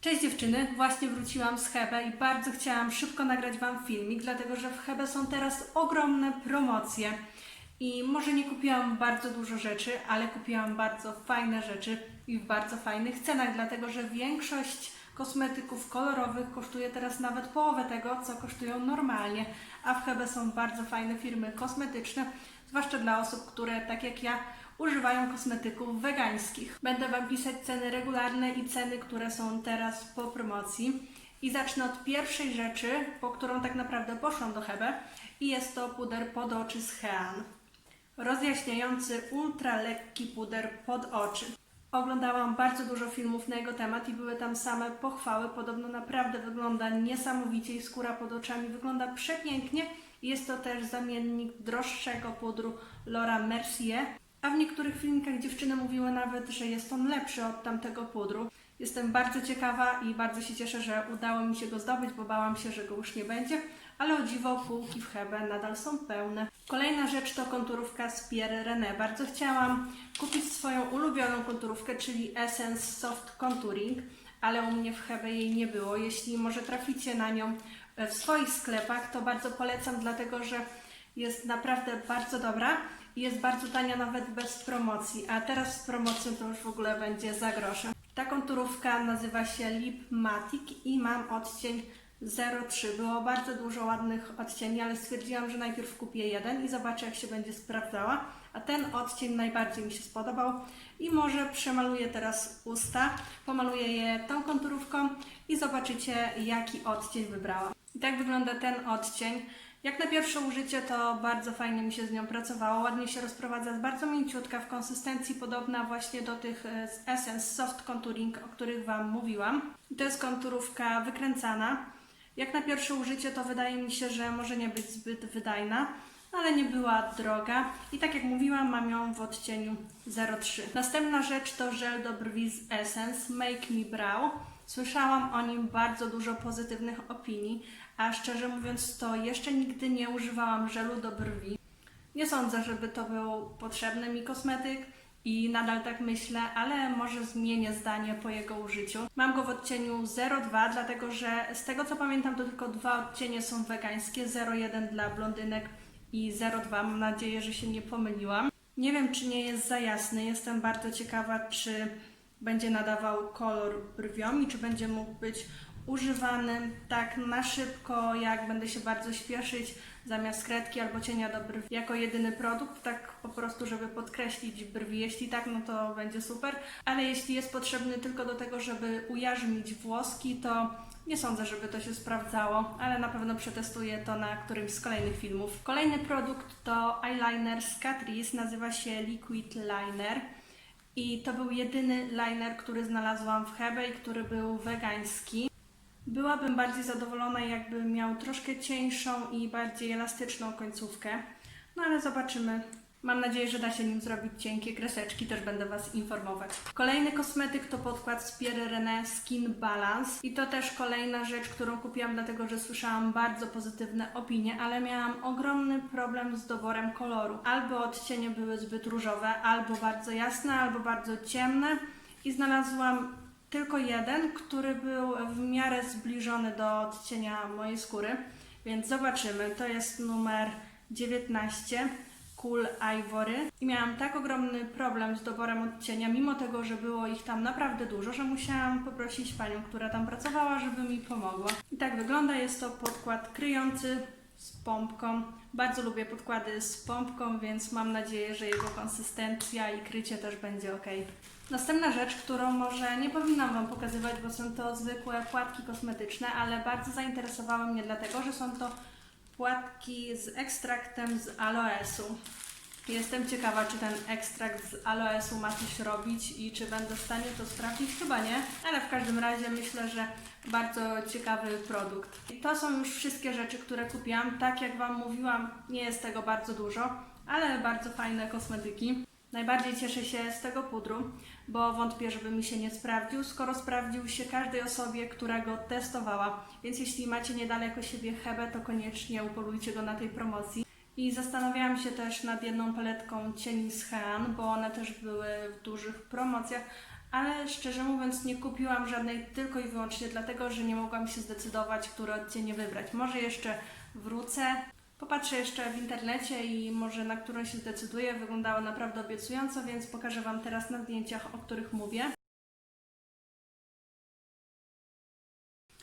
Cześć dziewczyny, właśnie wróciłam z Hebe i bardzo chciałam szybko nagrać Wam filmik, dlatego że w Hebe są teraz ogromne promocje. I może nie kupiłam bardzo dużo rzeczy, ale kupiłam bardzo fajne rzeczy i w bardzo fajnych cenach, dlatego że większość kosmetyków kolorowych kosztuje teraz nawet połowę tego, co kosztują normalnie, a w Hebe są bardzo fajne firmy kosmetyczne, zwłaszcza dla osób, które tak jak ja używają kosmetyków wegańskich. Będę Wam pisać ceny regularne i ceny, które są teraz po promocji. I zacznę od pierwszej rzeczy, po którą tak naprawdę poszłam do Hebe i jest to puder pod oczy z Hean. Rozjaśniający ultra lekki puder pod oczy. Oglądałam bardzo dużo filmów na jego temat i były tam same pochwały. Podobno naprawdę wygląda niesamowicie i skóra pod oczami wygląda przepięknie. Jest to też zamiennik droższego pudru Laura Mercier. A w niektórych filmikach dziewczyny mówiły nawet, że jest on lepszy od tamtego pudru. Jestem bardzo ciekawa i bardzo się cieszę, że udało mi się go zdobyć, bo bałam się, że go już nie będzie, ale o dziwo półki w Hebe nadal są pełne. Kolejna rzecz to konturówka z Pierre René. Bardzo chciałam kupić swoją ulubioną konturówkę, czyli Essence Soft Contouring, ale u mnie w Hebe jej nie było. Jeśli może traficie na nią w swoich sklepach, to bardzo polecam, dlatego że jest naprawdę bardzo dobra jest bardzo tania nawet bez promocji, a teraz z promocją to już w ogóle będzie za grosze. Ta konturówka nazywa się Lip Matic i mam odcień 03. Było bardzo dużo ładnych odcieni, ale stwierdziłam, że najpierw kupię jeden i zobaczę jak się będzie sprawdzała. A ten odcień najbardziej mi się spodobał i może przemaluję teraz usta, pomaluję je tą konturówką i zobaczycie jaki odcień wybrałam. I tak wygląda ten odcień. Jak na pierwsze użycie to bardzo fajnie mi się z nią pracowało, ładnie się rozprowadza, jest bardzo mięciutka, w konsystencji podobna właśnie do tych e, z Essence Soft Contouring, o których Wam mówiłam. To jest konturówka wykręcana. Jak na pierwsze użycie to wydaje mi się, że może nie być zbyt wydajna, ale nie była droga i tak jak mówiłam mam ją w odcieniu 03. Następna rzecz to żel do brwi z Essence Make Me Brow. Słyszałam o nim bardzo dużo pozytywnych opinii, a szczerze mówiąc to jeszcze nigdy nie używałam żelu do brwi. Nie sądzę, żeby to był potrzebny mi kosmetyk i nadal tak myślę, ale może zmienię zdanie po jego użyciu. Mam go w odcieniu 02, dlatego że z tego co pamiętam to tylko dwa odcienie są wegańskie, 01 dla blondynek i 02. Mam nadzieję, że się nie pomyliłam. Nie wiem, czy nie jest za jasny. Jestem bardzo ciekawa, czy będzie nadawał kolor brwiom i czy będzie mógł być używany tak na szybko, jak będę się bardzo śpieszyć, zamiast kredki albo cienia do brwi jako jedyny produkt, tak po prostu, żeby podkreślić brwi. Jeśli tak, no to będzie super, ale jeśli jest potrzebny tylko do tego, żeby ujarzmić włoski, to nie sądzę, żeby to się sprawdzało, ale na pewno przetestuję to na którymś z kolejnych filmów. Kolejny produkt to eyeliner z Catrice, nazywa się Liquid Liner. I to był jedyny liner, który znalazłam w Hebe i który był wegański. Byłabym bardziej zadowolona, jakby miał troszkę cieńszą i bardziej elastyczną końcówkę. No ale zobaczymy. Mam nadzieję, że da się nim zrobić cienkie kreseczki, też będę Was informować. Kolejny kosmetyk to podkład z Pierre René Skin Balance i to też kolejna rzecz, którą kupiłam, dlatego że słyszałam bardzo pozytywne opinie, ale miałam ogromny problem z doborem koloru. Albo odcienie były zbyt różowe, albo bardzo jasne, albo bardzo ciemne i znalazłam tylko jeden, który był w miarę zbliżony do odcienia mojej skóry, więc zobaczymy. To jest numer 19. Cool Ivory i miałam tak ogromny problem z doborem odcienia, mimo tego, że było ich tam naprawdę dużo, że musiałam poprosić panią, która tam pracowała, żeby mi pomogła. I tak wygląda, jest to podkład kryjący z pompką. Bardzo lubię podkłady z pompką, więc mam nadzieję, że jego konsystencja i krycie też będzie ok. Następna rzecz, którą może nie powinnam Wam pokazywać, bo są to zwykłe płatki kosmetyczne, ale bardzo zainteresowały mnie dlatego, że są to płatki z ekstraktem z aloesu. Jestem ciekawa, czy ten ekstrakt z aloesu ma coś robić i czy będę w stanie to sprawdzić. Chyba nie, ale w każdym razie myślę, że bardzo ciekawy produkt. I to są już wszystkie rzeczy, które kupiłam. Tak jak Wam mówiłam, nie jest tego bardzo dużo, ale bardzo fajne kosmetyki. Najbardziej cieszę się z tego pudru, bo wątpię, żeby mi się nie sprawdził, skoro sprawdził się każdej osobie, która go testowała. Więc jeśli macie niedaleko siebie Hebe, to koniecznie upolujcie go na tej promocji. I zastanawiałam się też nad jedną paletką cieni z Hean, bo one też były w dużych promocjach, ale szczerze mówiąc nie kupiłam żadnej tylko i wyłącznie dlatego, że nie mogłam się zdecydować, które odcienie wybrać. Może jeszcze wrócę, popatrzę jeszcze w internecie i może na którą się zdecyduję. Wyglądało naprawdę obiecująco, więc pokażę Wam teraz na zdjęciach, o których mówię.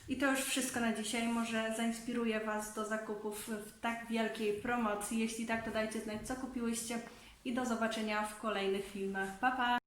I to już wszystko na dzisiaj. Może zainspiruję Was do zakupów w tak wielkiej promocji. Jeśli tak, to dajcie znać, co kupiłyście i do zobaczenia w kolejnych filmach. Pa, pa!